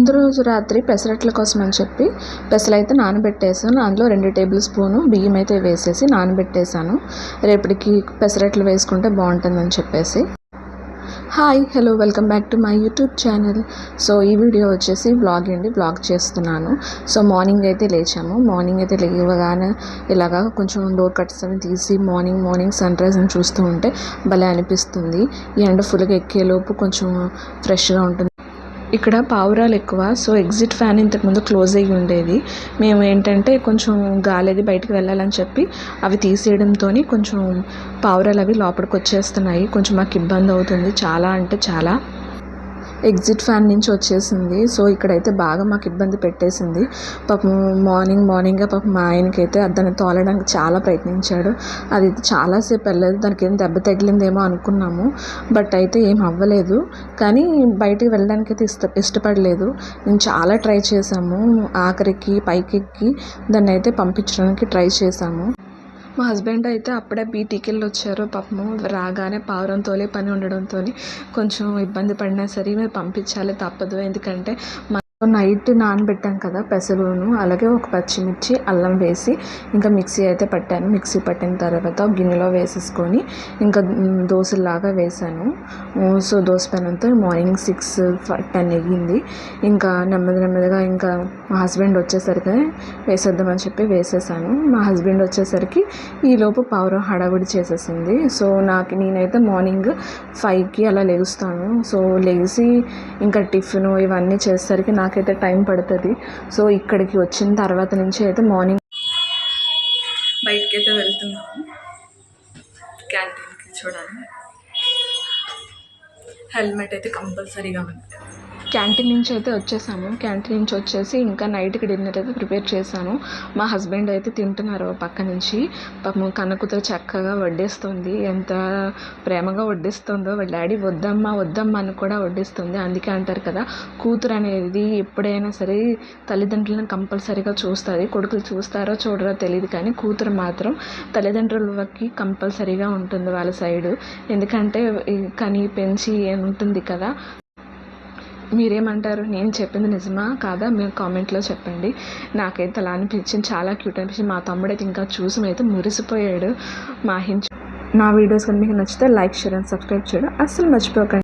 ముందు రోజు రాత్రి పెసరట్ల కోసం అని చెప్పి పెసలు అయితే నానబెట్టేసాను. అందులో రెండు టేబుల్ స్పూను బియ్యం అయితే వేసేసి నానబెట్టేసాను. రేపటికి పెసరట్లు వేసుకుంటే బాగుంటుందని చెప్పేసి. Hi hello welcome back to my YouTube channel so ఈ వీడియో వచ్చేసి బ్లాగ్ అండి. బ్లాగ్ చేస్తున్నాను. సో మార్నింగ్ అయితే లేచాము. మార్నింగ్ అయితే లేవగానే ఇలాగా కొంచెం డోర్ కట్స్ అవి తీసి మార్నింగ్ మార్నింగ్ సన్ రైజ్ని చూస్తూ ఉంటే భలే అనిపిస్తుంది. ఈ ఎండ ఫుల్గా ఎక్కేలోపు కొంచెం ఫ్రెష్గా ఉంటుంది. ఇక్కడ పావురాలు ఎక్కువ. సో ఎగ్జిట్ ఫ్యాన్ ఇంతకుముందు క్లోజ్ అయ్యి ఉండేది. మేము ఏంటంటే కొంచెం గాలి అది బయటకు వెళ్ళాలని చెప్పి అవి తీసేయడంతో కొంచెం పావురాలు అవి లోపలికి వచ్చేస్తున్నాయి. కొంచెం మాకు ఇబ్బంది అవుతుంది. చాలా అంటే చాలా. ఎగ్జిట్ ఫ్యాన్ నుంచి వచ్చేసింది. సో ఇక్కడైతే బాగా మాకు ఇబ్బంది పెట్టేసింది. పాపం మార్నింగ్ మార్నింగే పాపం మా ఆయనకైతే దాన్ని తోలడానికి చాలా ప్రయత్నించాడు. అది చాలాసేపు వెళ్ళలేదు. దానికి ఏం దెబ్బ తగిలిందేమో అనుకున్నాము. బట్ అయితే ఏం అవ్వలేదు. కానీ బయటికి వెళ్ళడానికి అయితే ఇష్ట ఇష్టపడలేదు. నేను చాలా ట్రై చేశాము ఆఖరికి పైకి ఎక్కి దాన్ని అయితే పంపించడానికి ట్రై చేశాము మా హస్బెండ్ అయితే అప్పుడే బీటీకి వెళ్ళి వచ్చారు పాపము రాగానే పావురం తోలే పని ఉండడంతో కొంచెం ఇబ్బంది పడినా సరే మేము పంపించాలి తప్పదు. ఎందుకంటే మా నైట్ నానబెట్టాం కదా పెసలును అలాగే ఒక పచ్చిమిర్చి అల్లం వేసి ఇంకా మిక్సీ అయితే పట్టాను. మిక్సీ పట్టిన తర్వాత గిన్నెలో వేసేసుకొని ఇంకా దోశలాగా వేసాను. సో దోశ పెనంతో మార్నింగ్ సిక్స్ టెన్ అయ్యింది. ఇంకా నెమ్మది నెమ్మదిగా ఇంకా మా హస్బెండ్ వచ్చేసరికి వేసేద్దామని చెప్పి వేసేసాను. మా హస్బెండ్ వచ్చేసరికి ఈలోపు పావురం హడావుడి చేసేసింది. సో నాకు నేనైతే మార్నింగ్ ఫైవ్కి అలా లేస్తాను సో లేచి ఇంకా టిఫిన్ ఇవన్నీ చేసేసరికి నాకు నాకైతే టైం పడుతుంది. సో ఇక్కడికి వచ్చిన తర్వాత నుంచి అయితే మార్నింగ్ బయటకి అయితే వెళ్తున్నాము. క్యాంటీన్కి చూడాలి. హెల్మెట్ అయితే కంపల్సరీగా ఉంది. క్యాంటీన్ నుంచి అయితే వచ్చేసాము క్యాంటీన్ నుంచి వచ్చేసి ఇంకా నైట్కి డిన్నర్ అయితే ప్రిపేర్ చేశాను. మా హస్బెండ్ అయితే తింటున్నారు పక్క నుంచి. పాపం కన్నకూతురు చక్కగా వడ్డేస్తుంది. ఎంత ప్రేమగా వడ్డిస్తుందో. వాళ్ళ డాడీ వద్దమ్మా వద్దమ్మా అని కూడా వడ్డిస్తుంది. అందుకే అంటారు కదా కూతురు అనేది ఎప్పుడైనా సరే తల్లిదండ్రులను కంపల్సరీగా చూస్తుంది. కొడుకులు చూస్తారో చూడరో తెలియదు కానీ కూతురు మాత్రం తల్లిదండ్రులకి కంపల్సరీగా ఉంటుంది వాళ్ళ సైడు. ఎందుకంటే కని పెంచి ఉంటుంది కదా మీరేమంటారు? నేను చెప్పింది నిజమా? కాదా? మీరు కామెంట్లో చెప్పండి. నాకైతే అలా అనిపించింది. చాలా క్యూట్ అనిపించింది. మా తమ్ముడైతే ఇంకా చూసి అయితే మురిసిపోయాడు. మాహించు నా వీడియోస్ కానీ మీకు నచ్చితే లైక్ షేర్ అండ్ సబ్స్క్రైబ్ చేయడం అస్సలు మర్చిపోకండి.